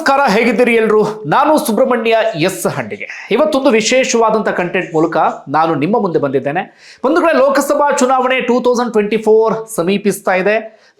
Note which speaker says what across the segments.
Speaker 1: ನಮಸ್ಕಾರ, ಹೇಗಿದ್ದೀರಿ ಎಲ್ರು? ನಾನು ಸುಬ್ರಹ್ಮಣ್ಯ ಎಸ್ ಹಂಡಿಗೆ. ಇವತ್ತೊಂದು ವಿಶೇಷವಾದಂಥ ಕಂಟೆಂಟ್ ಮೂಲಕ ನಾನು ನಿಮ್ಮ ಮುಂದೆ ಬಂದಿದ್ದೇನೆ. ಒಂದು ಕಡೆ ಲೋಕಸಭಾ ಚುನಾವಣೆ ಟೂ ತೌಸಂಡ್ ಟ್ವೆಂಟಿ ಫೋರ್ ಸಮೀಪಿಸ್ತಾ ಇದೆ.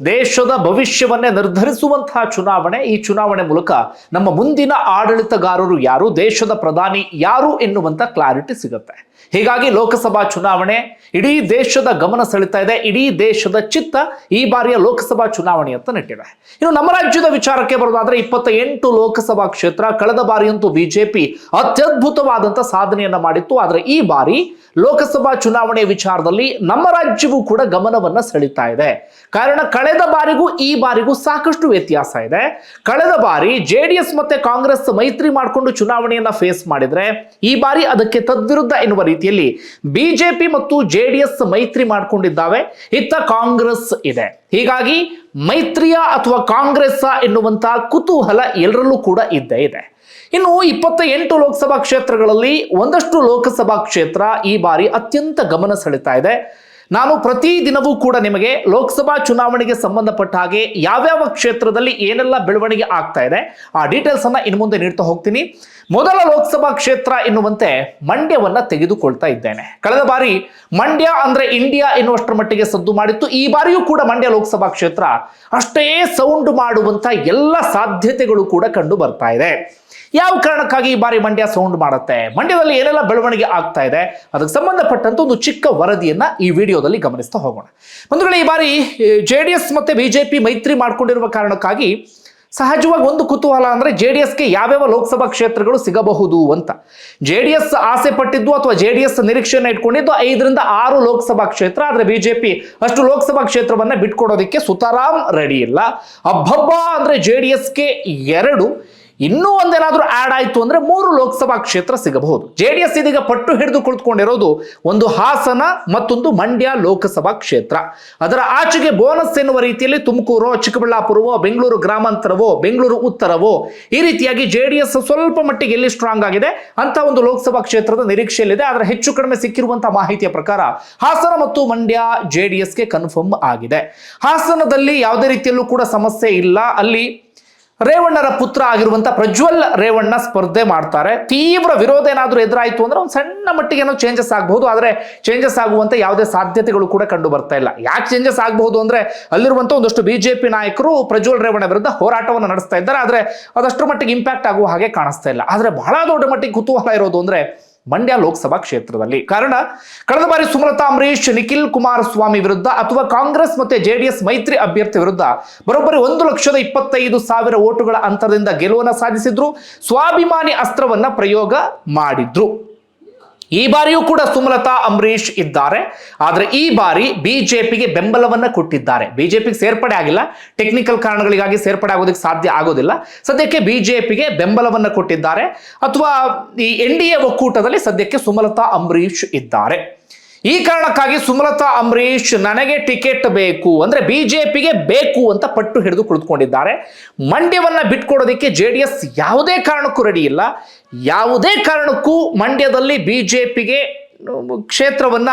Speaker 1: ದೇಶದ ಭವಿಷ್ಯವನ್ನೇ ನಿರ್ಧರಿಸುವಂತಹ ಚುನಾವಣೆ, ಈ ಚುನಾವಣೆ ಮೂಲಕ ನಮ್ಮ ಮುಂದಿನ ಆಡಳಿತಗಾರರು ಯಾರು, ದೇಶದ ಪ್ರಧಾನಿ ಯಾರು ಎನ್ನುವಂಥ ಕ್ಲಾರಿಟಿ ಸಿಗುತ್ತೆ. ಹೀಗಾಗಿ ಲೋಕಸಭಾ ಚುನಾವಣೆ ಇಡೀ ದೇಶದ ಗಮನ ಸೆಳೀತಾ ಇದೆ, ಇಡೀ ದೇಶದ ಚಿತ್ತ ಈ ಬಾರಿಯ ಲೋಕಸಭಾ ಚುನಾವಣೆ ಅಂತ ನೆಟ್ಟಿದೆ. ಇನ್ನು ನಮ್ಮ ರಾಜ್ಯದ ವಿಚಾರಕ್ಕೆ ಬರೋದಾದ್ರೆ ಇಪ್ಪತ್ತ ಎಂಟು ಲೋಕಸಭಾ ಕ್ಷೇತ್ರ, ಕಳೆದ ಬಾರಿಯಂತೂ ಬಿಜೆಪಿ ಅತ್ಯದ್ಭುತವಾದಂಥ ಸಾಧನೆಯನ್ನ ಮಾಡಿತ್ತು. ಆದರೆ ಈ ಬಾರಿ ಲೋಕಸಭಾ ಚುನಾವಣೆ ವಿಚಾರದಲ್ಲಿ ನಮ್ಮ ರಾಜ್ಯವು ಕೂಡ ಗಮನವನ್ನ ಸೆಳೀತಾ ಇದೆ. ಕಾರಣ ಕಳೆದ ಬಾರಿಗೂ ಈ ಬಾರಿಗೂ ಸಾಕಷ್ಟು ವ್ಯತ್ಯಾಸ ಇದೆ. ಕಳೆದ ಬಾರಿ ಜೆ ಮತ್ತೆ ಕಾಂಗ್ರೆಸ್ ಮೈತ್ರಿ ಮಾಡಿಕೊಂಡು ಚುನಾವಣೆಯನ್ನ ಫೇಸ್ ಮಾಡಿದ್ರೆ ಈ ಬಾರಿ ಅದಕ್ಕೆ ತದ್ವಿರುದ್ಧ ಎನ್ನುವ ರೀತಿಯಲ್ಲಿ ಬಿಜೆಪಿ ಮತ್ತು ಜೆ ಡಿ ಎಸ್ ಮೈತ್ರಿ ಮಾಡಿಕೊಂಡಿದ್ದಾವೆ. ಇತ್ತ ಕಾಂಗ್ರೆಸ್ ಇದೆ. ಹೀಗಾಗಿ ಮೈತ್ರಿಯ ಅಥವಾ ಕಾಂಗ್ರೆಸ್ ಎನ್ನುವಂತಹ ಕುತೂಹಲ ಎಲ್ಲರಲ್ಲೂ ಕೂಡ ಇದ್ದೇ ಇದೆ. ಇನ್ನು ಇಪ್ಪತ್ತ ಎಂಟು ಲೋಕಸಭಾ ಕ್ಷೇತ್ರಗಳಲ್ಲಿ ಒಂದಷ್ಟು ಲೋಕಸಭಾ ಕ್ಷೇತ್ರ ಈ ಬಾರಿ ಅತ್ಯಂತ ಗಮನ ಸೆಳೀತಾ ಇದೆ. ನಾನು ಪ್ರತಿ ದಿನವೂ ಕೂಡ ನಿಮಗೆ ಲೋಕಸಭಾ ಚುನಾವಣೆಗೆ ಸಂಬಂಧಪಟ್ಟ ಹಾಗೆ ಯಾವ್ಯಾವ ಕ್ಷೇತ್ರದಲ್ಲಿ ಏನೆಲ್ಲ ಬೆಳವಣಿಗೆ ಆಗ್ತಾ ಇದೆ, ಆ ಡೀಟೇಲ್ಸ್ ಅನ್ನ ಇನ್ನು ಮುಂದೆ ನೀಡ್ತಾ ಹೋಗ್ತೀನಿ. ಮೊದಲ ಲೋಕಸಭಾ ಕ್ಷೇತ್ರ ಎನ್ನುವಂತೆ ಮಂಡ್ಯವನ್ನ ತೆಗೆದುಕೊಳ್ತಾ ಇದ್ದೇನೆ. ಕಳೆದ ಬಾರಿ ಮಂಡ್ಯ ಅಂದ್ರೆ ಇಂಡಿಯಾ ಎನ್ನುವಷ್ಟರ ಮಟ್ಟಿಗೆ ಸದ್ದು ಮಾಡಿತ್ತು. ಈ ಬಾರಿಯೂ ಕೂಡ ಮಂಡ್ಯ ಲೋಕಸಭಾ ಕ್ಷೇತ್ರ ಅಷ್ಟೇ ಸೌಂಡ್ ಮಾಡುವಂತ ಎಲ್ಲ ಸಾಧ್ಯತೆಗಳು ಕೂಡ ಕಂಡು ಬರ್ತಾ ಇದೆ. ಯಾವ ಕಾರಣಕ್ಕಾಗಿ ಈ ಬಾರಿ ಮಂಡ್ಯ ಸೌಂಡ್ ಮಾಡುತ್ತೆ? ಮಂಡ್ಯದಲ್ಲಿ ಏನೆಲ್ಲ ಬೆಳವಣಿಗೆ ಆಗ್ತಾ ಇದೆ? ಅದಕ್ಕೆ ಸಂಬಂಧಪಟ್ಟಂತ ಒಂದು ಚಿಕ್ಕ ವರದಿಯನ್ನ ಈ ವಿಡಿಯೋದಲ್ಲಿ ಗಮನಿಸ್ತಾ ಹೋಗೋಣ. ವೇಳೆ ಈ ಬಾರಿ ಜೆ ಡಿ ಎಸ್ ಮತ್ತೆ ಬಿಜೆಪಿ ಮೈತ್ರಿ ಮಾಡ್ಕೊಂಡಿರುವ ಕಾರಣಕ್ಕಾಗಿ ಸಹಜವಾಗಿ ಒಂದು ಕುತೂಹಲ ಅಂದ್ರೆ ಜೆ ಡಿ ಎಸ್ಗೆ ಯಾವ್ಯಾವ ಲೋಕಸಭಾ ಕ್ಷೇತ್ರಗಳು ಸಿಗಬಹುದು ಅಂತ. ಜೆ ಡಿ ಎಸ್ ಆಸೆ ಪಟ್ಟಿದ್ದು ಅಥವಾ ಜೆ ಡಿ ಎಸ್ ನಿರೀಕ್ಷೆಯನ್ನು ಇಟ್ಕೊಂಡಿದ್ದು ಐದರಿಂದ ಆರು ಲೋಕಸಭಾ ಕ್ಷೇತ್ರ, ಆದ್ರೆ ಬಿಜೆಪಿ ಅಷ್ಟು ಲೋಕಸಭಾ ಕ್ಷೇತ್ರವನ್ನ ಬಿಟ್ಕೊಡೋದಕ್ಕೆ ಸುತಾರಾಮ್ ರೆಡಿ ಇಲ್ಲ. ಅಬ್ಬಬ್ಬಾ ಅಂದ್ರೆ ಜೆ ಡಿ ಎಸ್ಗೆ ಎರಡು ಇನ್ನೂ ಒಂದೇನಾದರೂ ಆಡ್ ಆಯ್ತು ಅಂದ್ರೆ ಮೂರು ಲೋಕಸಭಾ ಕ್ಷೇತ್ರ ಸಿಗಬಹುದು. ಜೆ ಡಿ ಎಸ್ ಇದೀಗ ಪಟ್ಟು ಹಿಡಿದು ಕುಳಿತುಕೊಂಡಿರೋದು ಒಂದು ಹಾಸನ ಮತ್ತೊಂದು ಮಂಡ್ಯ ಲೋಕಸಭಾ ಕ್ಷೇತ್ರ. ಅದರ ಆಚೆಗೆ ಬೋನಸ್ ಎನ್ನುವ ರೀತಿಯಲ್ಲಿ ತುಮಕೂರು, ಚಿಕ್ಕಬಳ್ಳಾಪುರವೋ, ಬೆಂಗಳೂರು ಗ್ರಾಮಾಂತರವೋ, ಬೆಂಗಳೂರು ಉತ್ತರವೋ ಈ ರೀತಿಯಾಗಿ ಜೆ ಡಿ ಎಸ್ ಸ್ವಲ್ಪ ಮಟ್ಟಿಗೆ ಎಲ್ಲಿ ಸ್ಟ್ರಾಂಗ್ ಆಗಿದೆ? ಅಂತ ಒಂದು ಲೋಕಸಭಾ ಕ್ಷೇತ್ರದ ನಿರೀಕ್ಷೆಯಲ್ಲಿದೆ. ಆದರೆ ಹೆಚ್ಚು ಕಡಿಮೆ ಸಿಕ್ಕಿರುವಂತಹ ಮಾಹಿತಿಯ ಪ್ರಕಾರ ಹಾಸನ ಮತ್ತು ಮಂಡ್ಯ ಜೆ ಡಿ ಎಸ್ಗೆ ಕನ್ಫರ್ಮ್ ಆಗಿದೆ. ಹಾಸನದಲ್ಲಿ ಯಾವುದೇ ರೀತಿಯಲ್ಲೂ ಕೂಡ ಸಮಸ್ಯೆ ಇಲ್ಲ. ಅಲ್ಲಿ ರೇವಣ್ಣರ ಪುತ್ರ ಆಗಿರುವಂತ ಪ್ರಜ್ವಲ್ ರೇವಣ್ಣ ಸ್ಪರ್ಧೆ ಮಾಡ್ತಾರೆ. ತೀವ್ರ ವಿರೋಧ ಏನಾದರೂ ಎದುರಾಯಿತು ಅಂದ್ರೆ ಒಂದು ಸಣ್ಣ ಮಟ್ಟಿಗೆ ಏನೋ ಚೇಂಜಸ್ ಆಗಬಹುದು, ಆದರೆ ಚೇಂಜಸ್ ಆಗುವಂತ ಯಾವುದೇ ಸಾಧ್ಯತೆಗಳು ಕೂಡ ಕಂಡು ಬರ್ತಾ ಇಲ್ಲ. ಯಾಕೆ ಚೇಂಜಸ್ ಆಗಬಹುದು ಅಂದ್ರೆ ಅಲ್ಲಿರುವಂತ ಒಂದಷ್ಟು ಬಿಜೆಪಿ ನಾಯಕರು ಪ್ರಜ್ವಲ್ ರೇವಣ್ಣ ವಿರುದ್ಧ ಹೋರಾಟವನ್ನು ನಡೆಸ್ತಾ ಇದ್ದಾರೆ, ಆದರೆ ಅದಷ್ಟರ ಮಟ್ಟಿಗೆ ಇಂಪ್ಯಾಕ್ಟ್ ಆಗುವ ಹಾಗೆ ಕಾಣಿಸ್ತಾ ಇಲ್ಲ. ಆದರೆ ಬಹಳ ದೊಡ್ಡ ಮಟ್ಟಿಗೆ ಕುತೂಹಲ ಇರೋದು ಅಂದ್ರೆ ಮಂಡ್ಯ ಲೋಕಸಭಾ ಕ್ಷೇತ್ರದಲ್ಲಿ. ಕಾರಣ, ಕಳೆದ ಬಾರಿ ಸುಮಲತಾ ಅಂಬರೀಶ್ ನಿಖಿಲ್ ಕುಮಾರಸ್ವಾಮಿ ವಿರುದ್ಧ ಅಥವಾ ಕಾಂಗ್ರೆಸ್ ಮತ್ತೆ ಜೆಡಿಎಸ್ ಮೈತ್ರಿ ಅಭ್ಯರ್ಥಿ ವಿರುದ್ಧ ಬರೋಬ್ಬರಿ ಒಂದು ಲಕ್ಷದ ಇಪ್ಪತ್ತೈದು ಸಾವಿರ ಓಟುಗಳ ಅಂತರದಿಂದ ಗೆಲುವನ್ನು ಸಾಧಿಸಿದ್ರು. ಸ್ವಾಭಿಮಾನಿ ಅಸ್ತ್ರವನ್ನ ಪ್ರಯೋಗ ಮಾಡಿದ್ರು. ಈ ಬಾರಿಯೂ ಕೂಡ ಸುಮಲತಾ ಅಂಬರೀಶ್ ಇದ್ದಾರೆ. ಆದರೆ ಈ ಬಾರಿ ಬಿಜೆಪಿಗೆ ಬೆಂಬಲವನ್ನ ಕೊಟ್ಟಿದ್ದಾರೆ. ಬಿಜೆಪಿಗೆ ಸೇರ್ಪಡೆ ಆಗಿಲ್ಲ. ಟೆಕ್ನಿಕಲ್ ಕಾರಣಗಳಿಗಾಗಿ ಸೇರ್ಪಡೆ ಆಗೋದಕ್ಕೆ ಸಾಧ್ಯ ಆಗೋದಿಲ್ಲ. ಸದ್ಯಕ್ಕೆ ಬಿಜೆಪಿಗೆ ಬೆಂಬಲವನ್ನ ಕೊಟ್ಟಿದ್ದಾರೆ. ಅಥವಾ ಈ ಎನ್ ಡಿ ಒಕ್ಕೂಟದಲ್ಲಿ ಸದ್ಯಕ್ಕೆ ಸುಮಲತಾ ಅಂಬರೀಶ್ ಇದ್ದಾರೆ. ಈ ಕಾರಣಕ್ಕಾಗಿ ಸುಮಲತಾ ಅಂಬರೀಶ್ ನನಗೆ ಟಿಕೆಟ್ ಬೇಕು ಅಂದ್ರೆ ಬಿಜೆಪಿಗೆ ಬೇಕು ಅಂತ ಪಟ್ಟು ಹಿಡಿದು ಕುಳಿತುಕೊಂಡಿದ್ದಾರೆ. ಮಂಡ್ಯವನ್ನ ಬಿಟ್ಕೊಡೋದಕ್ಕೆ ಜೆ ಡಿ ಎಸ್ ಯಾವುದೇ ಕಾರಣಕ್ಕೂ ರೆಡಿ ಇಲ್ಲ. ಯಾವುದೇ ಕಾರಣಕ್ಕೂ ಮಂಡ್ಯದಲ್ಲಿ ಬಿಜೆಪಿಗೆ, ಕ್ಷೇತ್ರವನ್ನ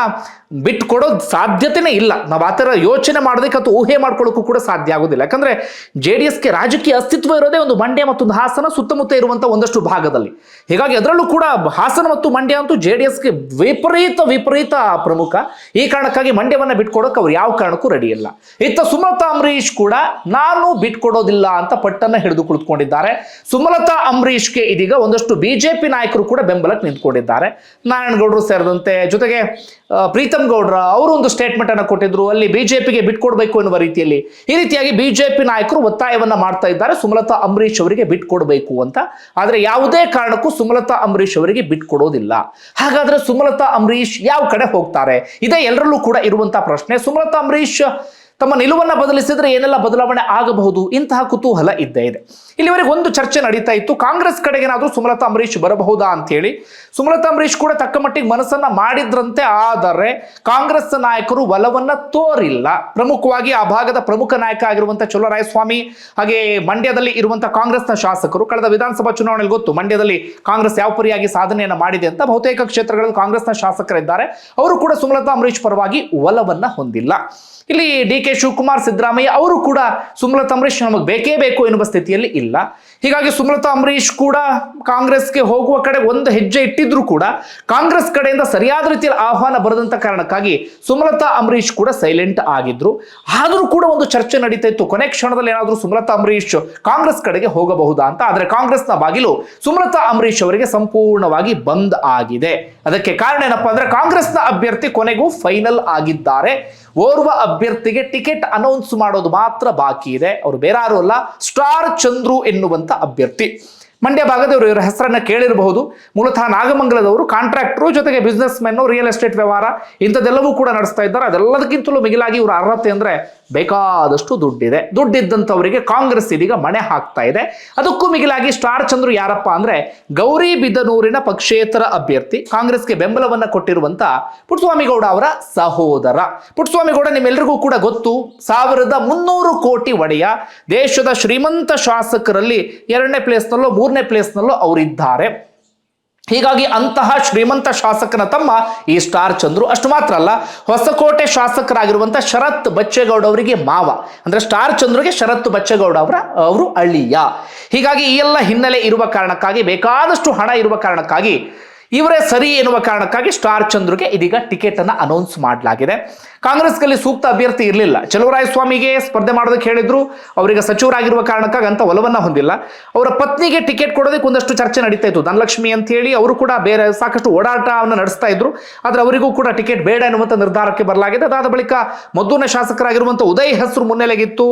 Speaker 1: ಬಿಟ್ಕೊಡೋದು ಸಾಧ್ಯತೆನೇ ಇಲ್ಲ. ನಾವು ಆ ಥರ ಯೋಚನೆ ಮಾಡೋದಕ್ಕೆ ಅಥವಾ ಊಹೆ ಮಾಡ್ಕೊಳ್ಳೋಕ್ಕೂ ಕೂಡ ಸಾಧ್ಯ ಆಗೋದಿಲ್ಲ. ಯಾಕಂದ್ರೆ ಜೆ ಡಿ ಎಸ್ಗೆ ರಾಜಕೀಯ ಅಸ್ತಿತ್ವ ಇರೋದೇ ಒಂದು ಮಂಡ್ಯ ಮತ್ತೊಂದು ಹಾಸನ ಸುತ್ತಮುತ್ತ ಇರುವಂಥ ಒಂದಷ್ಟು ಭಾಗದಲ್ಲಿ. ಹೀಗಾಗಿ ಅದರಲ್ಲೂ ಕೂಡ ಹಾಸನ ಮತ್ತು ಮಂಡ್ಯ ಅಂತೂ ಜೆ ಡಿ ಎಸ್ಗೆ ವಿಪರೀತ ವಿಪರೀತ ಪ್ರಮುಖ. ಈ ಕಾರಣಕ್ಕಾಗಿ ಮಂಡ್ಯವನ್ನು ಬಿಟ್ಕೊಡೋಕೆ ಅವ್ರು ಯಾವ ಕಾರಣಕ್ಕೂ ರೆಡಿ ಇಲ್ಲ. ಇತ್ತ ಸುಮಲತಾ ಅಂಬರೀಶ್ ಕೂಡ ನಾನು ಬಿಟ್ಕೊಡೋದಿಲ್ಲ ಅಂತ ಪಟ್ಟನ್ನ ಹಿಡಿದು ಕುಳಿತುಕೊಂಡಿದ್ದಾರೆ. ಸುಮಲತಾ ಅಂಬರೀಷ್ಗೆ ಇದೀಗ ಒಂದಷ್ಟು ಬಿಜೆಪಿ ನಾಯಕರು ಕೂಡ ಬೆಂಬಲಕ್ಕೆ ನಿಂತ್ಕೊಂಡಿದ್ದಾರೆ. ನಾರಾಯಣಗೌಡರು ಸೇರಿದಂತೆ ಜೊತೆಗೆ ಆ, ಪ್ರೀತಮ್ ಗೌಡ್ರ ಅವರು ಒಂದು ಸ್ಟೇಟ್ಮೆಂಟ್ ಅನ್ನು ಕೊಟ್ಟಿದ್ರು. ಅಲ್ಲಿ ಬಿಜೆಪಿಗೆ ಬಿಟ್ಕೊಡ್ಬೇಕು ಎನ್ನುವ ರೀತಿಯಲ್ಲಿ. ಈ ರೀತಿಯಾಗಿ ಬಿಜೆಪಿ ನಾಯಕರು ಒತ್ತಾಯವನ್ನ ಮಾಡ್ತಾ ಇದ್ದಾರೆ. ಸುಮಲತಾ ಅಂಬರೀಶ್ ಅವರಿಗೆ ಬಿಟ್ಕೊಡ್ಬೇಕು ಅಂತ. ಆದ್ರೆ ಯಾವುದೇ ಕಾರಣಕ್ಕೂ ಸುಮಲತಾ ಅಂಬರೀಶ್ ಅವರಿಗೆ ಬಿಟ್ಕೊಡೋದಿಲ್ಲ ಹಾಗಾದ್ರೆ ಸುಮಲತಾ ಅಂಬರೀಶ್ ಯಾವ ಕಡೆ ಹೋಗ್ತಾರೆ? ಇದೇ ಎಲ್ಲರಲ್ಲೂ ಕೂಡ ಇರುವಂತಹ ಪ್ರಶ್ನೆ. ಸುಮಲತಾ ಅಂಬರೀಶ್ ತಮ್ಮ ನಿಲುವನ್ನ ಬದಲಿಸಿದ್ರೆ ಏನೆಲ್ಲ ಬದಲಾವಣೆ ಆಗಬಹುದು? ಇಂತಹ ಕುತೂಹಲ ಇದ್ದೇ ಇದೆ. ಇಲ್ಲಿವರೆಗೆ ಒಂದು ಚರ್ಚೆ ನಡೀತಾ ಇತ್ತು. ಕಾಂಗ್ರೆಸ್ ಕಡೆಗೇನಾದರೂ ಸುಮಲತಾ ಅಂಬರೀಷ್ ಬರಬಹುದಾ ಅಂತ ಹೇಳಿ ಸುಮಲತಾ ಅಂಬರೀಷ್ ಕೂಡ ತಕ್ಕ ಮಟ್ಟಿಗೆ ಮನಸ್ಸನ್ನ ಮಾಡಿದ್ರಂತೆ, ಆದರೆ ಕಾಂಗ್ರೆಸ್ ನಾಯಕರು ಒಲವನ್ನು ತೋರಿಲ್ಲ. ಪ್ರಮುಖವಾಗಿ ಆ ಭಾಗದ ಪ್ರಮುಖ ನಾಯಕ ಆಗಿರುವಂಥ ಚೊಲರಾಯಸ್ವಾಮಿ ಹಾಗೆ ಮಂಡ್ಯದಲ್ಲಿ ಇರುವಂಥ ಕಾಂಗ್ರೆಸ್ನ ಶಾಸಕರು, ಕಳೆದ ವಿಧಾನಸಭಾ ಚುನಾವಣೆಯಲ್ಲಿ ಗೊತ್ತು ಮಂಡ್ಯದಲ್ಲಿ ಕಾಂಗ್ರೆಸ್ ಯಾವ ಪರಿಯಾಗಿ ಸಾಧನೆಯನ್ನ ಮಾಡಿದೆ ಅಂತ ಬಹುತೇಕ ಕ್ಷೇತ್ರಗಳಲ್ಲಿ ಕಾಂಗ್ರೆಸ್ನ ಶಾಸಕರಿದ್ದಾರೆ. ಅವರು ಕೂಡ ಸುಮಲತಾ ಅಂಬರೀಷ್ ಪರವಾಗಿ ಒಲವನ್ನ ಹೊಂದಿಲ್ಲ. ಇಲ್ಲಿ ಡಿ ಕೆ ಶಿವಕುಮಾರ್ ಸಿದ್ದರಾಮಯ್ಯ ಅವರು ಕೂಡ ಸುಮಲತಾ ಅಂಬರೀಶ್ ನಮಗೆ ಬೇಕೇ ಬೇಕು ಎನ್ನುವ ಸ್ಥಿತಿಯಲ್ಲಿ ಇಲ್ಲ. ಹೀಗಾಗಿ ಸುಮಲತಾ ಅಂಬರೀಶ್ ಕೂಡ ಕಾಂಗ್ರೆಸ್ಗೆ ಹೋಗುವ ಕಡೆ ಒಂದು ಹೆಜ್ಜೆ ಇಟ್ಟಿದ್ರು ಕೂಡ ಕಾಂಗ್ರೆಸ್ ಕಡೆಯಿಂದ ಸರಿಯಾದ ರೀತಿಯಲ್ಲಿ ಆಹ್ವಾನ ಬರದಂತ ಕಾರಣಕ್ಕಾಗಿ ಸುಮಲತಾ ಅಂಬರೀಶ್ ಕೂಡ ಸೈಲೆಂಟ್ ಆಗಿದ್ರು. ಆದರೂ ಕೂಡ ಒಂದು ಚರ್ಚೆ ನಡೀತಾ ಇತ್ತು ಕೊನೆ ಕ್ಷಣದಲ್ಲಿ ಏನಾದರೂ ಸುಮಲತಾ ಅಂಬರೀಶ್ ಕಾಂಗ್ರೆಸ್ ಕಡೆಗೆ ಹೋಗಬಹುದಾ ಅಂತ. ಆದರೆ ಕಾಂಗ್ರೆಸ್ನ ಬಾಗಿಲು ಸುಮಲತಾ ಅಂಬರೀಶ್ ಅವರಿಗೆ ಸಂಪೂರ್ಣವಾಗಿ ಬಂದ್ ಆಗಿದೆ. ಅದಕ್ಕೆ ಕಾರಣ ಏನಪ್ಪಾ ಅಂದ್ರೆ ಕಾಂಗ್ರೆಸ್ನ ಅಭ್ಯರ್ಥಿ ಕೊನೆಗೂ ಫೈನಲ್ ಆಗಿದ್ದಾರೆ. ಓರ್ವ ಅಭ್ಯರ್ಥಿಗೆ ಟಿಕೆಟ್ ಅನೌನ್ಸ್ ಮಾಡೋದು ಮಾತ್ರ ಬಾಕಿ ಇದೆ. ಅವರು ಬೇರಾರು ಅಲ್ಲ, ಸ್ಟಾರ್ ಚಂದ್ರು ಎನ್ನುವಂತ ಅಭ್ಯರ್ಥಿ. ಮಂಡ್ಯ ಭಾಗದವರು ಇವರ ಹೆಸರನ್ನ ಕೇಳಿರಬಹುದು. ಮೂಲತಃ ನಾಗಮಂಗಲದವರು ಕಾಂಟ್ರಾಕ್ಟರು ಜೊತೆಗೆ ಬಿಸ್ನೆಸ್ ಮೆನ್ನು ರಿಯಲ್ ಎಸ್ಟೇಟ್ ವ್ಯವಹಾರ ಇಂಥದ್ದೆಲ್ಲವೂ ಕೂಡ ನಡೆಸ್ತಾ ಇದ್ದಾರೆ. ಅದೆಲ್ಲದಕ್ಕಿಂತಲೂ ಮಿಗಿಲಾಗಿ ಇವರ ಅರ್ಹತೆ ಅಂದ್ರೆ ಬೇಕಾದಷ್ಟು ದುಡ್ಡಿದೆ. ದುಡ್ಡಿದ್ದಂಥವರಿಗೆ ಕಾಂಗ್ರೆಸ್ ಇದೀಗ ಮಣೆ ಹಾಕ್ತಾ ಇದೆ. ಅದಕ್ಕೂ ಮಿಗಿಲಾಗಿ ಸ್ಟಾರ್ ಚಂದ್ರು ಯಾರಪ್ಪ ಅಂದ್ರೆ ಗೌರಿಬಿದನೂರಿನ ಪಕ್ಷೇತರ ಅಭ್ಯರ್ಥಿ. ಕಾಂಗ್ರೆಸ್ಗೆ ಬೆಂಬಲವನ್ನ ಕೊಟ್ಟಿರುವಂಥ ಪುಟ್ಸ್ವಾಮಿಗೌಡ ಅವರ ಸಹೋದರ. ಪುಟ್ಸ್ವಾಮಿಗೌಡ ನಿಮ್ಮೆಲ್ಲರಿಗೂ ಕೂಡ ಗೊತ್ತು, ಸಾವಿರದ ಮುನ್ನೂರು ಕೋಟಿ ಒಡೆಯ ದೇಶದ ಶ್ರೀಮಂತ ಶಾಸಕರಲ್ಲಿ ಎರಡನೇ ಪ್ಲೇಸ್ನಲ್ಲೋ ಮೂರನೇ ಪ್ಲೇಸ್ನಲ್ಲೂ ಅವರಿದ್ದಾರೆ. ಹೀಗಾಗಿ ಅಂತಹ ಶ್ರೀಮಂತ ಶಾಸಕನ ತಮ್ಮ ಈ ಸ್ಟಾರ್ ಚಂದ್ರು ಅಷ್ಟು ಮಾತ್ರ ಅಲ್ಲ, ಹೊಸಕೋಟೆ ಶಾಸಕರಾಗಿರುವಂಥ ಶರತ್ ಬಚ್ಚೇಗೌಡ ಅವರಿಗೆ ಮಾವ. ಅಂದ್ರೆ ಸ್ಟಾರ್ ಚಂದ್ರುಗೆ ಶರತ್ ಬಚ್ಚೇಗೌಡ ಅವರ, ಅವರು ಅಳಿಯ. ಹೀಗಾಗಿ ಈ ಎಲ್ಲ ಹಿನ್ನೆಲೆ ಇರುವ ಕಾರಣಕ್ಕಾಗಿ, ಬೇಕಾದಷ್ಟು ಹಣ ಇರುವ ಕಾರಣಕ್ಕಾಗಿ, ಇವರೇ ಸರಿ ಎನ್ನುವ ಕಾರಣಕ್ಕಾಗಿ ಸ್ಟಾರ್ ಚಂದ್ರುಗೆ ಇದೀಗ ಟಿಕೆಟ್ ಅನ್ನ ಅನೌನ್ಸ್ ಮಾಡಲಾಗಿದೆ. ಕಾಂಗ್ರೆಸ್ನಲ್ಲಿ ಸೂಕ್ತ ಅಭ್ಯರ್ಥಿ ಇರಲಿಲ್ಲ. ಚಲುವರಾಯ ಸ್ವಾಮಿಗೆ ಸ್ಪರ್ಧೆ ಮಾಡೋದಕ್ಕೆ ಹೇಳಿದ್ರು. ಅವರಿಗೆ ಸಚಿವರಾಗಿರುವ ಕಾರಣಕ್ಕಾಗಿ ಅಂತ ಒಲವನ್ನ ಹೊಂದಿಲ್ಲ. ಅವರ ಪತ್ನಿಗೆ ಟಿಕೆಟ್ ಕೊಡೋದಕ್ಕೆ ಒಂದಷ್ಟು ಚರ್ಚೆ ನಡೀತಾ ಇತ್ತು. ಧನಲಕ್ಷ್ಮಿ ಅಂತ ಹೇಳಿ ಅವರು ಕೂಡ ಬೇರೆ ಸಾಕಷ್ಟು ಓಡಾಟವನ್ನು ನಡೆಸ್ತಾ ಇದ್ರು. ಆದ್ರೆ ಅವರಿಗೂ ಕೂಡ ಟಿಕೆಟ್ ಬೇಡ ಎನ್ನುವಂಥ ನಿರ್ಧಾರಕ್ಕೆ ಬರಲಾಗಿದೆ. ಅದಾದ ಬಳಿಕ ಮದ್ದೂರಿನ ಶಾಸಕರಾಗಿರುವಂತ ಉದಯ್ ಹೆಸರು ಮುನ್ನೆಲೆಗಿತ್ತು.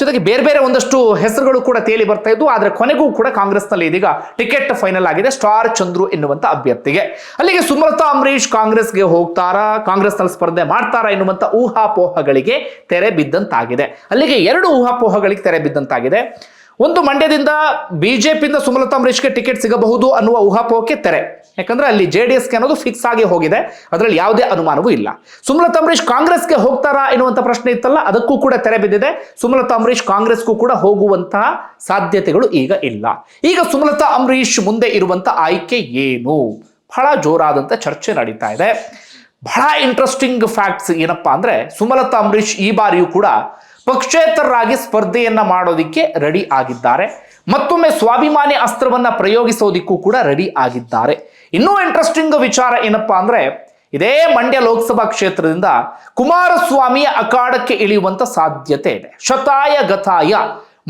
Speaker 1: ಜೊತೆಗೆ ಬೇರೆ ಬೇರೆ ಒಂದಷ್ಟು ಹೆಸರುಗಳು ಕೂಡ ತೇಲಿ ಬರ್ತಾ ಇದ್ವು. ಆದ್ರೆ ಕೊನೆಗೂ ಕೂಡ ಕಾಂಗ್ರೆಸ್ನಲ್ಲಿ ಇದೀಗ ಟಿಕೆಟ್ ಫೈನಲ್ ಆಗಿದೆ. ಸ್ಟಾರ್ ಚಂದ್ರು ಎನ್ನುವಂಥ ಅಭ್ಯರ್ಥಿಗೆ. ಅಲ್ಲಿಗೆ ಸುಮಲತಾ ಅಂಬರೀಶ್ ಕಾಂಗ್ರೆಸ್ಗೆ ಹೋಗ್ತಾರಾ? ಕಾಂಗ್ರೆಸ್ನಲ್ಲಿ ಸ್ಪರ್ಧೆ ಮಾಡ್ತಾರಾ ಎನ್ನುವಂತ ಊಹಾಪೋಹಗಳಿಗೆ ತೆರೆ ಬಿದ್ದಂತಾಗಿದೆ. ಅಲ್ಲಿಗೆ ಎರಡು ಊಹಾಪೋಹಗಳಿಗೆ ತೆರೆ ಬಿದ್ದಂತಾಗಿದೆ. ಒಂದು ಮಂಡ್ಯದಿಂದ ಬಿಜೆಪಿಯಿಂದ ಸುಮಲತಾ ಅಂಬರೀಷ್ಗೆ ಟಿಕೆಟ್ ಸಿಗಬಹುದು ಅನ್ನುವ ಊಹಾಪೋಹಕ್ಕೆ ತೆರೆ. ಯಾಕಂದ್ರೆ ಅಲ್ಲಿ ಜೆ ಡಿ ಎಸ್ಗೆ ಅನ್ನೋದು ಫಿಕ್ಸ್ ಆಗಿ ಹೋಗಿದೆ. ಅದರಲ್ಲಿ ಯಾವುದೇ ಅನುಮಾನವೂ ಇಲ್ಲ. ಸುಮಲತಾ ಅಂಬರೀಶ್ ಕಾಂಗ್ರೆಸ್ಗೆ ಹೋಗ್ತಾರಾ ಎನ್ನುವಂಥ ಪ್ರಶ್ನೆ ಇತ್ತಲ್ಲ, ಅದಕ್ಕೂ ಕೂಡ ತೆರೆ ಬಿದ್ದಿದೆ. ಸುಮಲತಾ ಅಂಬರೀಷ್ ಕಾಂಗ್ರೆಸ್ಗೂ ಕೂಡ ಹೋಗುವಂತಹ ಸಾಧ್ಯತೆಗಳು ಈಗ ಇಲ್ಲ. ಈಗ ಸುಮಲತಾ ಅಂಬರೀಶ್ ಮುಂದೆ ಇರುವಂತಹ ಆಯ್ಕೆ ಏನು? ಬಹಳ ಜೋರಾದಂತ ಚರ್ಚೆ ನಡೀತಾ ಇದೆ. ಬಹಳ ಇಂಟ್ರೆಸ್ಟಿಂಗ್ ಫ್ಯಾಕ್ಟ್ಸ್ ಏನಪ್ಪಾ ಅಂದ್ರೆ ಸುಮಲತಾ ಅಂಬರೀಶ್ ಈ ಬಾರಿಯೂ ಕೂಡ ಪಕ್ಷೇತರರಾಗಿ ಸ್ಪರ್ಧೆಯನ್ನ ಮಾಡೋದಿಕ್ಕೆ ರೆಡಿ ಆಗಿದ್ದಾರೆ. ಮತ್ತೊಮ್ಮೆ ಸ್ವಾಭಿಮಾನಿ ಅಸ್ತ್ರವನ್ನ ಪ್ರಯೋಗಿಸೋದಿಕ್ಕೂ ಕೂಡ ರೆಡಿ ಆಗಿದ್ದಾರೆ. ಇನ್ನೂ ಇಂಟ್ರೆಸ್ಟಿಂಗ್ ವಿಚಾರ ಏನಪ್ಪಾ ಅಂದ್ರೆ ಇದೇ ಮಂಡ್ಯ ಲೋಕಸಭಾ ಕ್ಷೇತ್ರದಿಂದ ಕುಮಾರಸ್ವಾಮಿಯ ಅಖಾಡಕ್ಕೆ ಇಳಿಯುವಂತ ಸಾಧ್ಯತೆ ಇದೆ. ಶತಾಯ ಗತಾಯ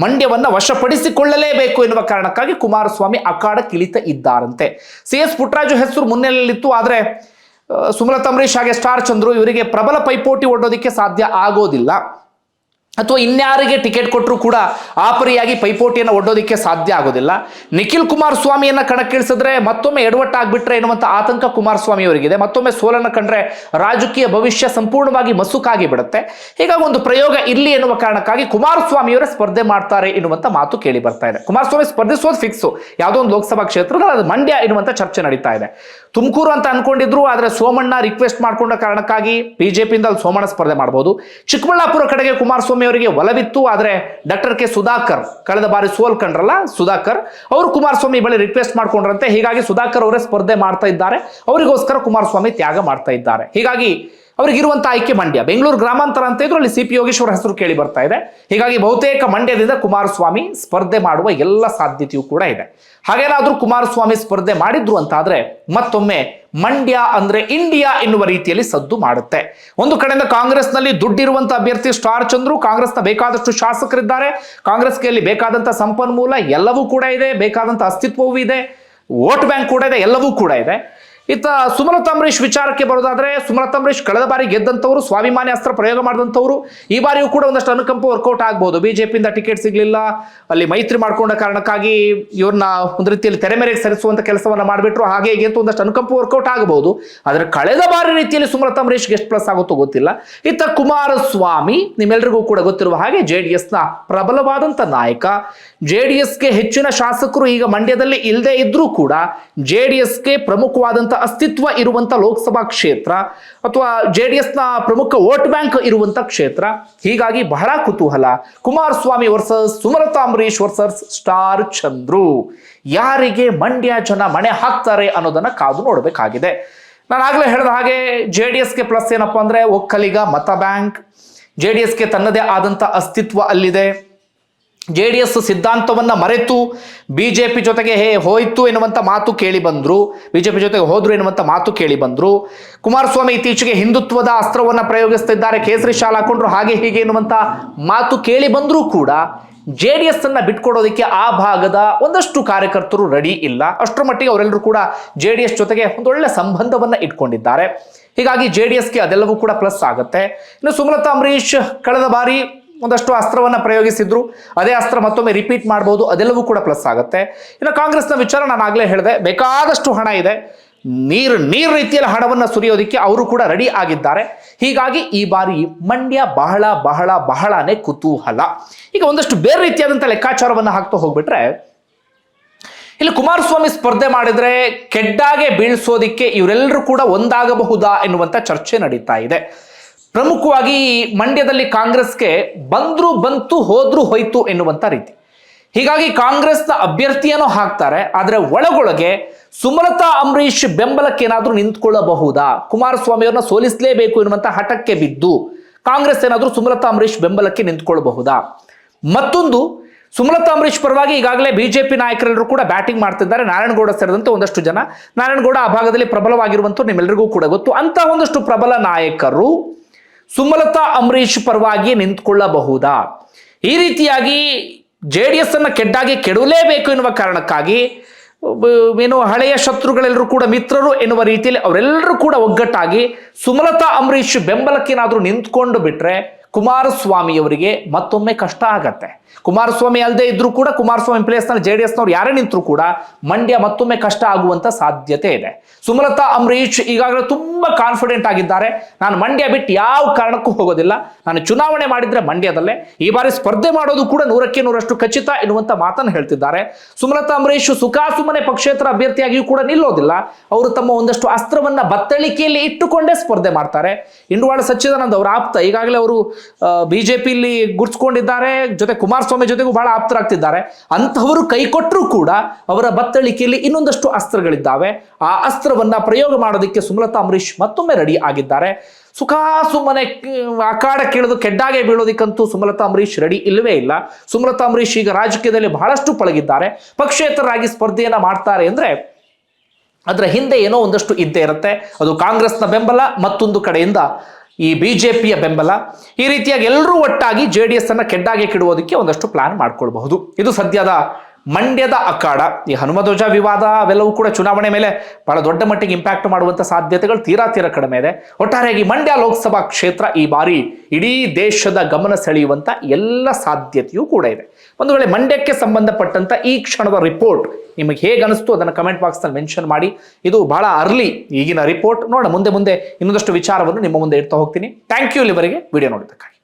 Speaker 1: ಮಂಡ್ಯವನ್ನ ವಶಪಡಿಸಿಕೊಳ್ಳಲೇಬೇಕು ಎನ್ನುವ ಕಾರಣಕ್ಕಾಗಿ ಕುಮಾರಸ್ವಾಮಿ ಅಖಾಡಕ್ಕೆ ಇಳಿತ ಇದ್ದಾರಂತೆ. ಸಿ ಎಸ್ ಪುಟ್ಟರಾಜು ಹೆಸರು ಮುನ್ನೆಲೆಯಲ್ಲಿತ್ತು, ಆದ್ರೆ ಸುಮಲತಾ ಅಂಬರೀಶ್ ಹಾಗೆ ಸ್ಟಾರ್ ಚಂದ್ರು ಇವರಿಗೆ ಪ್ರಬಲ ಪೈಪೋಟಿ ಒಡ್ಡೋದಕ್ಕೆ ಸಾಧ್ಯ ಆಗೋದಿಲ್ಲ. ಅಥವಾ ಇನ್ಯಾರಿಗೆ ಟಿಕೆಟ್ ಕೊಟ್ಟರು ಕೂಡ ಆಪರಿಯಾಗಿ ಪೈಪೋಟಿಯನ್ನು ಒಡ್ಡೋದಕ್ಕೆ ಸಾಧ್ಯ ಆಗೋದಿಲ್ಲ. ನಿಖಿಲ್ ಕುಮಾರಸ್ವಾಮಿಯನ್ನು ಕಣಕ್ಕಿಳಿಸಿದ್ರೆ ಮತ್ತೊಮ್ಮೆ ಎಡವಟ್ಟಾಗ್ಬಿಟ್ರೆ ಎನ್ನುವಂಥ ಆತಂಕ ಕುಮಾರಸ್ವಾಮಿ ಅವರಿಗಿದೆ ಮತ್ತೊಮ್ಮೆ ಸೋಲನ್ನು ಕಂಡ್ರೆ ರಾಜಕೀಯ ಭವಿಷ್ಯ ಸಂಪೂರ್ಣವಾಗಿ ಮಸುಕಾಗಿ ಬಿಡುತ್ತೆ. ಹೀಗಾಗಿ ಒಂದು ಪ್ರಯೋಗ ಇರ್ಲಿ ಎನ್ನುವ ಕಾರಣಕ್ಕಾಗಿ ಕುಮಾರಸ್ವಾಮಿಯವರೇ ಸ್ಪರ್ಧೆ ಮಾಡ್ತಾರೆ ಎನ್ನುವಂಥ ಮಾತು ಕೇಳಿ ಬರ್ತಾ ಇದೆ. ಕುಮಾರಸ್ವಾಮಿ ಸ್ಪರ್ಧಿಸೋದು ಫಿಕ್ಸು ಯಾವುದೋ ಒಂದು ಲೋಕಸಭಾ ಕ್ಷೇತ್ರದಲ್ಲಿ ಅದು ಮಂಡ್ಯ ಎನ್ನುವಂಥ ಚರ್ಚೆ ನಡೀತಾ ಇದೆ. ತುಮಕೂರು ಅಂತ ಅನ್ಕೊಂಡಿದ್ರು, ಆದರೆ ಸೋಮಣ್ಣ ರಿಕ್ವೆಸ್ಟ್ ಮಾಡ್ಕೊಂಡ ಕಾರಣಕ್ಕಾಗಿ ಬಿಜೆಪಿಯಿಂದ ಅಲ್ಲಿ ಸೋಮಣ್ಣ ಸ್ಪರ್ಧೆ ಮಾಡಬಹುದು ಚಿಕ್ಕಬಳ್ಳಾಪುರ ಕಡೆಗೆ ಕುಮಾರಸ್ವಾಮಿ ಅವರಿಗೆ ಒಲವಿತ್ತು. ಆದರೆ ಡಾಕ್ಟರ್ ಕೆ ಸುಧಾಕರ್, ಕಳೆದ ಬಾರಿ ಸೋಲ್ಕಂಡ್ರಲ್ಲ ಸುಧಾಕರ್ ಅವರು ಕುಮಾರಸ್ವಾಮಿ ಬಳಿ ರಿಕ್ವೆಸ್ಟ್ ಮಾಡ್ಕೊಂಡ್ರಂತೆ. ಹೀಗಾಗಿ ಸುಧಾಕರ್ ಅವರೇ ಸ್ಪರ್ಧೆ ಮಾಡ್ತಾ ಇದ್ದಾರೆ. ಅವರಿಗೋಸ್ಕರ ಕುಮಾರಸ್ವಾಮಿ ತ್ಯಾಗ ಮಾಡ್ತಾ ಇದ್ದಾರೆ. ಹೀಗಾಗಿ ಅವರಿಗಿರುವಂತ ಆಯ್ಕೆ ಮಂಡ್ಯ. ಬೆಂಗಳೂರು ಗ್ರಾಮಾಂತರ ಅಂತ ಇದ್ರು ಅಲ್ಲಿ ಸಿ ಪಿ ಯೋಗೇಶ್ವರ ಹೆಸರು ಕೇಳಿ ಬರ್ತಾ ಇದೆ. ಹೀಗಾಗಿ ಬಹುತೇಕ ಮಂಡ್ಯದಿಂದ ಕುಮಾರಸ್ವಾಮಿ ಸ್ಪರ್ಧೆ ಮಾಡುವ ಎಲ್ಲ ಸಾಧ್ಯತೆಯೂ ಕೂಡ ಇದೆ. ಹಾಗೇನಾದ್ರೂ ಕುಮಾರಸ್ವಾಮಿ ಸ್ಪರ್ಧೆ ಮಾಡಿದ್ರು ಅಂತಾದರೆ ಮತ್ತೊಮ್ಮೆ ಮಂಡ್ಯ ಅಂದ್ರೆ ಇಂಡಿಯಾ ಎನ್ನುವ ರೀತಿಯಲ್ಲಿ ಸದ್ದು ಮಾಡುತ್ತೆ. ಒಂದು ಕಡೆಯಿಂದ ಕಾಂಗ್ರೆಸ್ನಲ್ಲಿ ದುಡ್ಡಿರುವಂತ ಅಭ್ಯರ್ಥಿ ಸ್ಟಾರ್ ಚಂದ್ರು, ಕಾಂಗ್ರೆಸ್ನ ಬೇಕಾದಷ್ಟು ಶಾಸಕರಿದ್ದಾರೆ. ಕಾಂಗ್ರೆಸ್ಗೆ ಅಲ್ಲಿ ಬೇಕಾದಂತಹ ಸಂಪನ್ಮೂಲ ಎಲ್ಲವೂ ಕೂಡ ಇದೆ ಬೇಕಾದಂತಹ ಅಸ್ತಿತ್ವವೂ ಇದೆ, ವೋಟ್ ಬ್ಯಾಂಕ್ ಕೂಡ ಇದೆ, ಎಲ್ಲವೂ ಕೂಡ ಇದೆ. ಇತ್ತ ಸುಮಲತಾ ಅಂಬರೀಶ್ ವಿಚಾರಕ್ಕೆ ಬರೋದಾದ್ರೆ, ಸುಮಲತಾ ಅಂಬರೀಶ್ ಕಳೆದ ಬಾರಿ ಗೆದ್ದಂಥವ್ರು, ಸ್ವಾಭಿಮಾನಿ ಅಸ್ತ್ರ ಪ್ರಯೋಗ ಮಾಡಿದಂಥವ್ರು, ಈ ಬಾರಿಯೂ ಕೂಡ ಒಂದಷ್ಟು ಅನುಕಂಪ ವರ್ಕೌಟ್ ಆಗ್ಬೋದು. ಬಿಜೆಪಿಯಿಂದ ಟಿಕೆಟ್ ಸಿಗಲಿಲ್ಲ, ಅಲ್ಲಿ ಮೈತ್ರಿ ಮಾಡ್ಕೊಂಡ ಕಾರಣಕ್ಕಾಗಿ ಇವ್ರನ್ನ ಒಂದು ರೀತಿಯಲ್ಲಿ ತೆರೆಮೆರೆಗೆ ಸರಿಸುವಂತ ಕೆಲಸವನ್ನ ಮಾಡಿಬಿಟ್ರು. ಹಾಗೆ ಹೀಗೆ ಅಂತ ಒಂದಷ್ಟು ಅನುಕಂಪ ವರ್ಕೌಟ್ ಆಗಬಹುದು ಆದರೆ ಕಳೆದ ಬಾರಿ ರೀತಿಯಲ್ಲಿ ಸುಮಲತಾ ಅಂಬರೀಶ್ ಎಷ್ಟು ಪ್ಲಸ್ ಆಗುತ್ತೋ ಗೊತ್ತಿಲ್ಲ. ಈತ ಕುಮಾರಸ್ವಾಮಿ ನಿಮ್ಮೆಲ್ಲರಿಗೂ ಕೂಡ ಗೊತ್ತಿರುವ ಹಾಗೆ ಜೆ ಡಿ ಎಸ್ನ ಪ್ರಬಲವಾದಂಥ ನಾಯಕ. ಜೆ ಡಿ ಎಸ್ಗೆ ಹೆಚ್ಚಿನ ಶಾಸಕರು ಈಗ ಮಂಡ್ಯದಲ್ಲಿ ಇಲ್ಲದೆ ಇದ್ರೂ ಕೂಡ ಜೆ ಡಿ ಎಸ್ಗೆ ಪ್ರಮುಖವಾದಂತ ಅಸ್ತಿತ್ವ ಇರುವಂತ ಲೋಕಸಭಾ ಕ್ಷೇತ್ರ ಅಥವಾ ಜೆ ಡಿ ಎಸ್ನ ಪ್ರಮುಖ ವೋಟ್ ಬ್ಯಾಂಕ್ ಇರುವಂತ ಕ್ಷೇತ್ರ. ಹೀಗಾಗಿ ಬಹಳ ಕುತೂಹಲ. Kumaraswamy versus Sumalatha Ambareesh versus star Chandru. ಯಾರಿಗೆ ಮಂಡ್ಯ ಜನ ಮಣೆ ಹಾಕ್ತಾರೆ ಅನ್ನೋದನ್ನ ಕಾದು ನೋಡಬೇಕಾಗಿದೆ. ನಾನು ಆಗಲೇ ಹೇಳಿದ ಹಾಗೆ ಜೆ ಡಿ ಎಸ್ಗೆ ಪ್ಲಸ್ ಏನಪ್ಪಾ ಅಂದ್ರೆ ಒಕ್ಕಲಿಗ ಮತ ಬ್ಯಾಂಕ್. ಜೆ ಡಿ ಎಸ್ಗೆ ತನ್ನದೇ ಆದಂಥ ಅಸ್ತಿತ್ವ ಅಲ್ಲಿದೆ. ಜೆ ಡಿ ಎಸ್ ಸಿದ್ಧಾಂತವನ್ನು ಮರೆತು ಬಿ ಜೆ ಪಿ ಜೊತೆಗೆ ಹೇ ಹೋಯ್ತು ಎನ್ನುವಂಥ ಮಾತು ಕೇಳಿ ಬಂದರು. ಬಿ ಜೆ ಪಿ ಜೊತೆಗೆ ಹೋದರು ಎನ್ನುವಂಥ ಮಾತು ಕೇಳಿ ಬಂದರು. ಕುಮಾರಸ್ವಾಮಿ ಇತ್ತೀಚೆಗೆ ಹಿಂದುತ್ವದ ಅಸ್ತ್ರವನ್ನು ಪ್ರಯೋಗಿಸ್ತಿದ್ದಾರೆ. ಕೇಸರಿ ಶಾಲ್ ಹಾಕೊಂಡ್ರು ಹಾಗೆ ಹೀಗೆ ಎನ್ನುವಂಥ ಮಾತು ಕೇಳಿ ಬಂದರೂ ಕೂಡ ಜೆ ಡಿ ಎಸ್ ಅನ್ನ ಬಿಟ್ಕೊಡೋದಕ್ಕೆ ಆ ಭಾಗದ ಒಂದಷ್ಟು ಕಾರ್ಯಕರ್ತರು ರೆಡಿ ಇಲ್ಲ. ಅಷ್ಟರ ಮಟ್ಟಿಗೆ ಅವರೆಲ್ಲರೂ ಕೂಡ ಜೆ ಡಿ ಎಸ್ ಜೊತೆಗೆ ಒಂದೊಳ್ಳೆ ಸಂಬಂಧವನ್ನ ಇಟ್ಕೊಂಡಿದ್ದಾರೆ. ಹೀಗಾಗಿ ಜೆ ಡಿ ಎಸ್ಗೆ ಅದೆಲ್ಲವೂ ಕೂಡ ಪ್ಲಸ್ ಆಗುತ್ತೆ. ಇನ್ನು ಸುಮಲತಾ ಅಂಬರೀಶ್ ಕಳೆದ ಬಾರಿ ಒಂದಷ್ಟು ಅಸ್ತ್ರವನ್ನು ಪ್ರಯೋಗಿಸಿದ್ರು. ಅದೇ ಅಸ್ತ್ರ ಮತ್ತೊಮ್ಮೆ ರಿಪೀಟ್ ಮಾಡಬಹುದು ಅದೆಲ್ಲವೂ ಕೂಡ ಪ್ಲಸ್ ಆಗುತ್ತೆ. ಇನ್ನು ಕಾಂಗ್ರೆಸ್ನ ವಿಚಾರ ನಾನು ಆಗಲೇ ಹೇಳಿದೆ. ಬೇಕಾದಷ್ಟು ಹಣ ಇದೆ. ನೀರು ನೀರು ರೀತಿಯಲ್ಲಿ ಹಣವನ್ನು ಸುರಿಯೋದಕ್ಕೆ ಅವರು ಕೂಡ ರೆಡಿ ಆಗಿದ್ದಾರೆ. ಹೀಗಾಗಿ ಈ ಬಾರಿ ಮಂಡ್ಯ ಬಹಳ ಬಹಳ, ಬಹಳನೇ ಕುತೂಹಲ. ಈಗ ಒಂದಷ್ಟು ಬೇರೆ ರೀತಿಯಾದಂಥ ಲೆಕ್ಕಾಚಾರವನ್ನು ಹಾಕ್ತಾ ಹೋಗ್ಬಿಟ್ರೆ, ಇಲ್ಲಿ ಕುಮಾರಸ್ವಾಮಿ ಸ್ಪರ್ಧೆ ಮಾಡಿದ್ರೆ ಕೆಡ್ಡಾಗೆ ಬೀಳ್ಸೋದಿಕ್ಕೆ ಇವರೆಲ್ಲರೂ ಕೂಡ ಒಂದಾಗಬಹುದಾ ಎನ್ನುವಂಥ ಚರ್ಚೆ ನಡೀತಾ ಇದೆ. ಪ್ರಮುಖವಾಗಿ ಮಂಡ್ಯದಲ್ಲಿ ಕಾಂಗ್ರೆಸ್ಗೆ ಬಂದ್ರು ಬಂತು, ಹೋದ್ರು ಹೋಯ್ತು ಎನ್ನುವಂತ ರೀತಿ. ಹೀಗಾಗಿ ಕಾಂಗ್ರೆಸ್ನ ಅಭ್ಯರ್ಥಿಯನ್ನು ಹಾಕ್ತಾರೆ, ಆದರೆ ಒಳಗೊಳಗೆ ಸುಮಲತಾ, ಅಂಬರೀಷ್ ಬೆಂಬಲಕ್ಕೆ ಏನಾದರೂ ನಿಂತ್ಕೊಳ್ಳಬಹುದಾ? ಕುಮಾರಸ್ವಾಮಿಯವ್ರನ್ನ ಸೋಲಿಸಲೇಬೇಕು ಎನ್ನುವಂತ ಹಠಕ್ಕೆ ಬಿದ್ದು ಕಾಂಗ್ರೆಸ್ ಏನಾದರೂ ಸುಮಲತಾ, ಅಂಬರೀಷ್ ಬೆಂಬಲಕ್ಕೆ ನಿಂತ್ಕೊಳ್ಳಬಹುದಾ ಮತ್ತೊಂದು, ಸುಮಲತಾ, ಅಂಬರೀಷ್ ಪರವಾಗಿ ಈಗಾಗಲೇ ಬಿಜೆಪಿ ನಾಯಕರೆಲ್ಲರೂ ಕೂಡ ಬ್ಯಾಟಿಂಗ್ ಮಾಡ್ತಿದ್ದಾರೆ. ನಾರಾಯಣಗೌಡ ಸೇರಿದಂತೆ ಒಂದಷ್ಟು ಜನ. ನಾರಾಯಣಗೌಡ ಆ ಭಾಗದಲ್ಲಿ ಪ್ರಬಲವಾಗಿರುವಂತ ನಿಮ್ಮೆಲ್ಲರಿಗೂ ಕೂಡ ಗೊತ್ತು. ಅಂತ ಒಂದಷ್ಟು ಪ್ರಬಲ ನಾಯಕರು ಸುಮಲತಾ ಅಂಬರೀಷ್ ಪರವಾಗಿ ನಿಂತ್ಕೊಳ್ಳಬಹುದಾ? ಈ ರೀತಿಯಾಗಿ ಜೆ ಡಿ ಎಸ್ ಅನ್ನು ಕೆಡ್ಡಾಗಿ ಕೆಡವಲೇಬೇಕು ಎನ್ನುವ ಕಾರಣಕ್ಕಾಗಿ ಏನು ಹಳೆಯ ಶತ್ರುಗಳೆಲ್ಲರೂ ಕೂಡ ಮಿತ್ರರು ಎನ್ನುವ ರೀತಿಯಲ್ಲಿ ಅವರೆಲ್ಲರೂ ಕೂಡ ಒಗ್ಗಟ್ಟಾಗಿ ಸುಮಲತಾ ಅಂಬರೀಷ್ ಬೆಂಬಲಕ್ಕೇನಾದರೂ ನಿಂತ್ಕೊಂಡು ಬಿಟ್ರೆ ಕುಮಾರಸ್ವಾಮಿಯವರಿಗೆ ಮತ್ತೊಮ್ಮೆ ಕಷ್ಟ ಆಗತ್ತೆ. ಕುಮಾರಸ್ವಾಮಿ ಅಲ್ಲದೆ ಇದ್ರೂ ಕೂಡ, ಕುಮಾರಸ್ವಾಮಿ ಪ್ಲೇಸ್ನಲ್ಲಿ ಜೆ ಡಿ ಎಸ್ನವ್ರು ಯಾರೇ ನಿಂತರೂ ಕೂಡ ಮಂಡ್ಯ ಮತ್ತೊಮ್ಮೆ ಕಷ್ಟ ಆಗುವಂತ ಸಾಧ್ಯತೆ ಇದೆ. ಸುಮಲತಾ, ಅಂಬರೀಷ್ ಈಗಾಗಲೇ ತುಂಬಾ ಕಾನ್ಫಿಡೆಂಟ್ ಆಗಿದ್ದಾರೆ. ನಾನು ಮಂಡ್ಯ ಬಿಟ್ಟು ಯಾವ ಕಾರಣಕ್ಕೂ ಹೋಗೋದಿಲ್ಲ. ನಾನು ಚುನಾವಣೆ ಮಾಡಿದ್ರೆ ಮಂಡ್ಯದಲ್ಲೇ. ಈ ಬಾರಿ ಸ್ಪರ್ಧೆ ಮಾಡೋದು ಕೂಡ ನೂರಕ್ಕೆ ನೂರಷ್ಟು ಖಚಿತ ಎನ್ನುವಂತ ಮಾತನ್ನು ಹೇಳ್ತಿದ್ದಾರೆ. ಸುಮಲತಾ, ಅಂಬರೀಷ್ ಸುಖಾಸುಮನೆ ಪಕ್ಷೇತರ ಅಭ್ಯರ್ಥಿಯಾಗಿಯೂ ಕೂಡ ನಿಲ್ಲೋದಿಲ್ಲ. ಅವರು ತಮ್ಮ ಒಂದಷ್ಟು ಅಸ್ತ್ರವನ್ನ ಬತ್ತಳಿಕೆಯಲ್ಲಿ ಇಟ್ಟುಕೊಂಡೇ ಸ್ಪರ್ಧೆ ಮಾಡ್ತಾರೆ. ಇಂಡುವಾಳ ಸಚ್ಚಿದಾನಂದ್ ಅವರ ಆಪ್ತ ಈಗಾಗಲೇ ಅವರು ಬಿಜೆಪಿಯಲ್ಲಿ ಗುರ್ಸ್ಕೊಂಡಿದ್ದಾರೆ, ಜೊತೆ ಕುಮಾರಸ್ವಾಮಿ ಜೊತೆಗೂ ಬಹಳ ಆಪ್ತರಾಗ್ತಿದ್ದಾರೆ. ಅಂಥವರು ಕೈ ಕೊಟ್ಟರೂ ಕೂಡ ಅವರ ಬತ್ತಳಿಕೆಯಲ್ಲಿ ಇನ್ನೊಂದಷ್ಟು ಅಸ್ತ್ರಗಳಿದ್ದಾವೆ. ಆ ಅಸ್ತ್ರವನ್ನ ಪ್ರಯೋಗ ಮಾಡೋದಕ್ಕೆ ಸುಮಲತಾ ಅಂಬರೀಶ್ ಮತ್ತೊಮ್ಮೆ ರೆಡಿ ಆಗಿದ್ದಾರೆ. ಸುಖಾಸುಮ್ಮನೆ ಅಖಾಡ ಕೇಳೋದು ಕೆಡ್ಡಾಗೆ ಬೀಳೋದಕ್ಕಂತೂ ಸುಮಲತಾ ಅಂಬರೀಶ್ ರೆಡಿ ಇಲ್ಲವೇ ಇಲ್ಲ. ಸುಮಲತಾ ಅಂಬರೀಶ್ ಈಗ ರಾಜಕೀಯದಲ್ಲಿ ಬಹಳಷ್ಟು ಪಳಗಿದ್ದಾರೆ. ಪಕ್ಷೇತರರಾಗಿ ಸ್ಪರ್ಧೆಯನ್ನ ಮಾಡ್ತಾರೆ ಅಂದ್ರೆ ಅದರ ಹಿಂದೆ ಏನೋ ಒಂದಷ್ಟು ಇದ್ದೇ ಇರುತ್ತೆ. ಅದು ಕಾಂಗ್ರೆಸ್ನ ಬೆಂಬಲ ಮತ್ತೊಂದು ಕಡೆಯಿಂದ ಈ ಬಿ ಜೆ ಪಿಯ ಬೆಂಬಲ ಈ ರೀತಿಯಾಗಿ ಎಲ್ಲರೂ ಒಟ್ಟಾಗಿ ಜೆ ಡಿ ಎಸ್ ಅನ್ನ ಕೆಡ್ಡಾಗೆ ಕೆಡುವುದಕ್ಕೆ ಒಂದಷ್ಟು ಪ್ಲಾನ್ ಮಾಡ್ಕೊಳ್ಬಹುದು. ಇದು ಸದ್ಯದ ಮಂಡ್ಯದ ಅಖಾಡ. ಈ ಹನುಮಧ್ವಜ ವಿವಾದ ಅವೆಲ್ಲವೂ ಕೂಡ ಚುನಾವಣೆ ಮೇಲೆ ಬಹಳ ದೊಡ್ಡ ಮಟ್ಟಿಗೆ ಇಂಪ್ಯಾಕ್ಟ್ ಮಾಡುವಂಥ ಸಾಧ್ಯತೆಗಳು ತೀರಾ ತೀರಾ ಕಡಿಮೆ ಇದೆ. ಒಟ್ಟಾರೆಯಾಗಿ ಮಂಡ್ಯ ಲೋಕಸಭಾ ಕ್ಷೇತ್ರ ಈ ಬಾರಿ ಇಡೀ ದೇಶದ ಗಮನ ಸೆಳೆಯುವಂಥ ಎಲ್ಲ ಸಾಧ್ಯತೆಯೂ ಕೂಡ ಇದೆ. ಒಂದು ವೇಳೆ ಮಂಡ್ಯಕ್ಕೆ ಸಂಬಂಧಪಟ್ಟಂತ ಈ ಕ್ಷಣದ ರಿಪೋರ್ಟ್ ನಿಮಗೆ ಹೇಗೆ ಅನಿಸ್ತು ಅದನ್ನು ಕಮೆಂಟ್ ಬಾಕ್ಸ್ನಲ್ಲಿ ಮೆನ್ಷನ್ ಮಾಡಿ. ಇದು ಬಹಳ ಅರ್ಲಿ ಈಗಿನ ರಿಪೋರ್ಟ್ ನೋಡೋಣ, ಮುಂದೆ ಮುಂದೆ ಇನ್ನೊಂದಷ್ಟು ವಿಚಾರವನ್ನು ನಿಮ್ಮ ಮುಂದೆ ಇಡ್ತಾ ಹೋಗ್ತೀನಿ. ಥ್ಯಾಂಕ್ ಯು ಇಲ್ಲಿವರೆಗೆ ವಿಡಿಯೋ ನೋಡಿದ್ದಕ್ಕಾಗಿ.